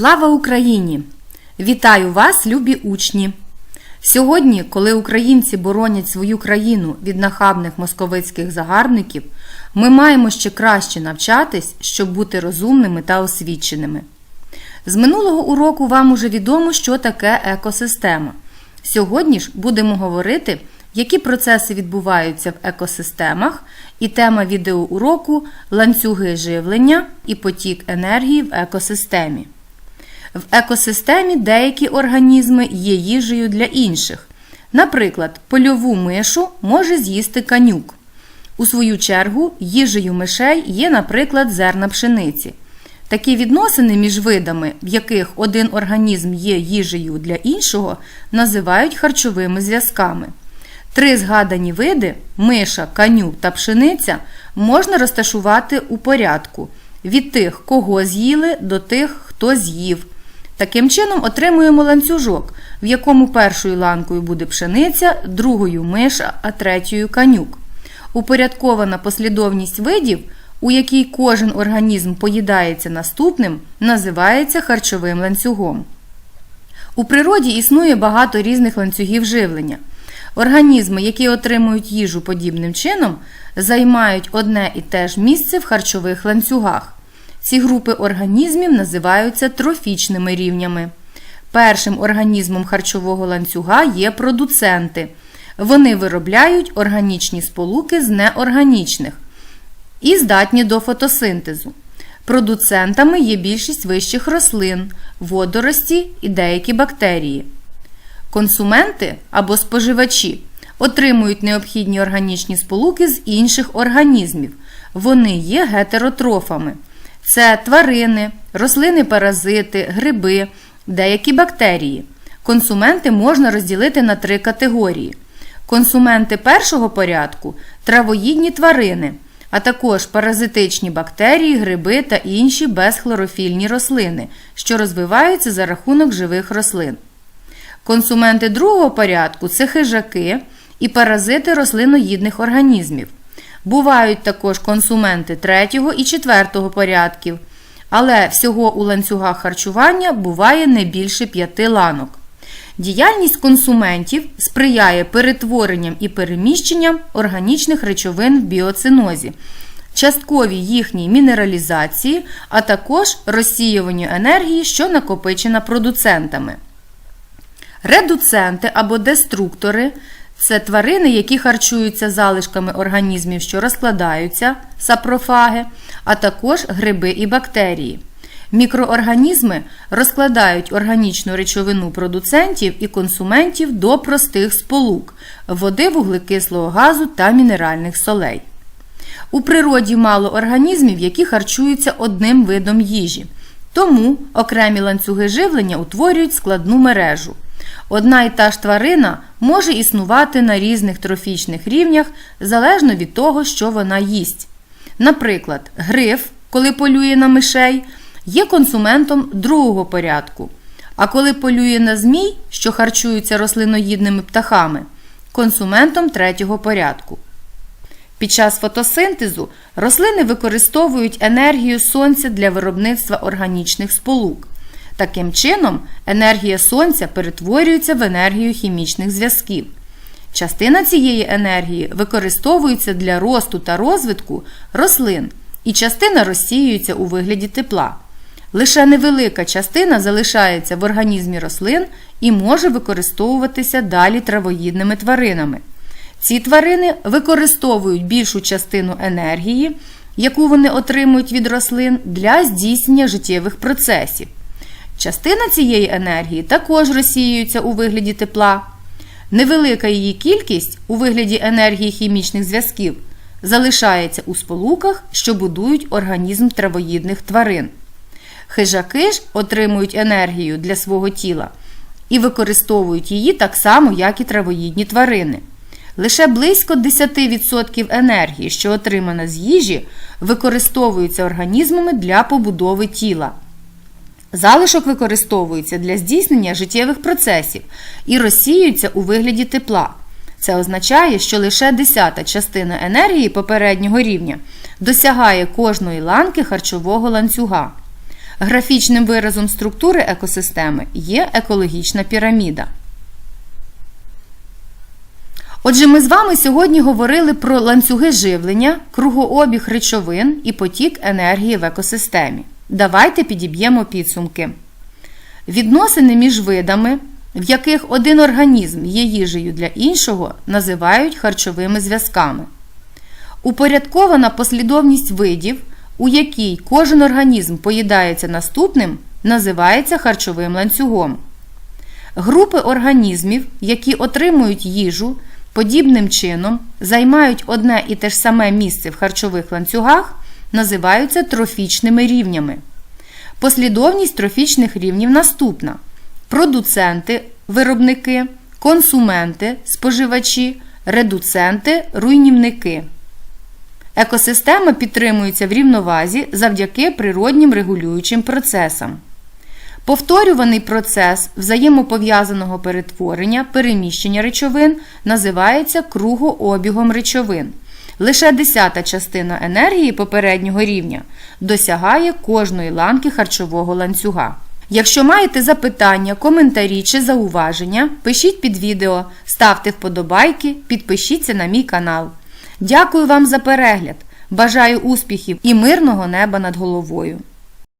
Слава Україні! Вітаю вас, любі учні! Сьогодні, коли українці боронять свою країну від нахабних московицьких загарбників, ми маємо ще краще навчатись, щоб бути розумними та освіченими. З минулого уроку вам уже відомо, що таке екосистема. Сьогодні ж будемо говорити, які процеси відбуваються в екосистемах, і тема відеоуроку ланцюги живлення і потік енергії в екосистемі. В екосистемі деякі організми є їжею для інших. Наприклад, польову мишу може з'їсти канюк. У свою чергу, їжею мишей є, наприклад, зерна пшениці. Такі відносини між видами, в яких один організм є їжею для іншого, називають харчовими зв'язками. Три згадані види миша, каню та пшениця можна розташувати у порядку від тих, кого з'їли, до тих, хто з'їв. Таким чином отримуємо ланцюжок, в якому першою ланкою буде пшениця, другою миша, а третьою канюк. Упорядкована послідовність видів, у якій кожен організм поїдається наступним, називається харчовим ланцюгом. У природі існує багато різних ланцюгів живлення. Організми, які отримують їжу подібним чином, займають одне і те ж місце в харчових ланцюгах. Ці групи організмів називаються трофічними рівнями. Першим організмом харчового ланцюга є продуценти. Вони виробляють органічні сполуки з неорганічних і здатні до фотосинтезу. Продуцентами є більшість вищих рослин, водорості і деякі бактерії. Консументи або споживачі отримують необхідні органічні сполуки з інших організмів. Вони є гетеротрофами. Це тварини, рослини-паразити, гриби, деякі бактерії. Консументи можна розділити на три категорії: консументи першого порядку травоїдні тварини, а також паразитичні бактерії, гриби та інші безхлорофільні рослини, що розвиваються за рахунок живих рослин. Консументи другого порядку це хижаки і паразити рослиноїдних організмів. Бувають також консументи третього і четвертого порядків, але всього у ланцюгах харчування буває не більше п'яти ланок. Діяльність консументів сприяє перетворенням і переміщенням органічних речовин в біоцинозі, частковій їхній мінералізації, а також розсіюванню енергії, що накопичена продуцентами. Редуценти або деструктори це тварини, які харчуються залишками організмів, що розкладаються, сапрофаги, а також гриби і бактерії. Мікроорганізми розкладають органічну речовину продуцентів і консументів до простих сполук води, вуглекислого газу та мінеральних солей. У природі мало організмів, які харчуються одним видом їжі. Тому окремі ланцюги живлення утворюють складну мережу. Одна і та ж тварина може існувати на різних трофічних рівнях залежно від того, що вона їсть. Наприклад, гриф, коли полює на мишей, є консументом другого порядку, а коли полює на змій, що харчуються рослиноїдними птахами, консументом третього порядку. Під час фотосинтезу рослини використовують енергію сонця для виробництва органічних сполук. Таким чином, енергія сонця перетворюється в енергію хімічних зв'язків. Частина цієї енергії використовується для росту та розвитку рослин, і частина розсіюється у вигляді тепла. Лише невелика частина залишається в організмі рослин і може використовуватися далі травоїдними тваринами. Ці тварини використовують більшу частину енергії, яку вони отримують від рослин для здійснення життєвих процесів. Частина цієї енергії також розсіюється у вигляді тепла. Невелика її кількість у вигляді енергії хімічних зв'язків залишається у сполуках, що будують організм травоїдних тварин. Хижаки ж отримують енергію для свого тіла і використовують її так само, як і травоїдні тварини. Лише близько 10% енергії, що отримана з їжі, використовується організмами для побудови тіла. Залишок використовується для здійснення життєвих процесів і розсіюється у вигляді тепла. Це означає, що лише десята частина енергії попереднього рівня досягає кожної ланки харчового ланцюга. Графічним виразом структури екосистеми є екологічна піраміда. Отже, ми з вами сьогодні говорили про ланцюги живлення, кругообіг речовин і потік енергії в екосистемі. Давайте підіб'ємо підсумки. Відносини між видами, в яких один організм є їжею для іншого, називають харчовими зв'язками. Упорядкована послідовність видів, у якій кожен організм поїдається наступним, називається харчовим ланцюгом. Групи організмів, які отримують їжу, подібним чином займають одне і те ж саме місце в харчових ланцюгах, називаються трофічними рівнями. Послідовність трофічних рівнів наступна: продуценти, виробники, консументи, споживачі, редуценти, руйнівники. Екосистема підтримується в рівновазі завдяки природнім регулюючим процесам. Повторюваний процес взаємопов'язаного перетворення, переміщення речовин називається кругообігом речовин. Лише десята частина енергії попереднього рівня досягає кожної ланки харчового ланцюга. Якщо маєте запитання, коментарі чи зауваження, пишіть під відео, ставте вподобайки, підпишіться на мій канал. Дякую вам за перегляд! Бажаю успіхів і мирного неба над головою!